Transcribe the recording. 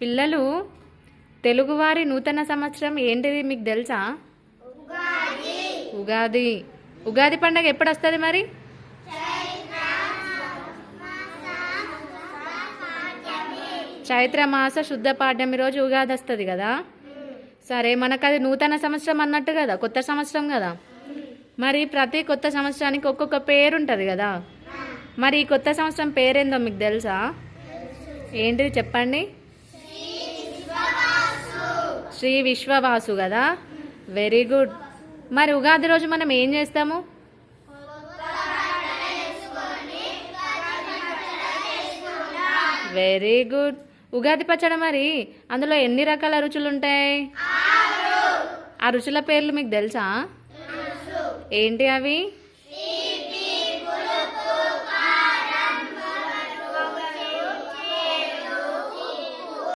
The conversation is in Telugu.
పిల్లలు తెలుగువారి నూతన సంవత్సరం ఏంటిది మీకు తెలుసా? ఉగాది. ఉగాది పండగ ఎప్పుడు వస్తుంది మరి? చైత్ర మాస శుద్ధ పాడ్యమి రోజు ఉగాది వస్తుంది కదా? సరే మనకు అది నూతన సంవత్సరం అన్నట్టు కదా కొత్త సంవత్సరం కదా? మరి ప్రతి కొత్త సంవత్సరానికి ఒక్కొక్క పేరు ఉంటుంది కదా? మరి ఈ కొత్త సంవత్సరం పేరేందో మీకు తెలుసా? ఏంటిది చెప్పండి? శ్రీ విశ్వవాసు కదా? వెరీ గుడ్ మరి ఉగాది రోజు మనం ఏం చేస్తాము? వెరీ గుడ్ ఉగాది పచ్చడి మరి అందులో ఎన్ని రకాల రుచులు ఉంటాయి? ఆ రుచుల పేర్లు మీకు తెలుసా. ఏంటి అవి?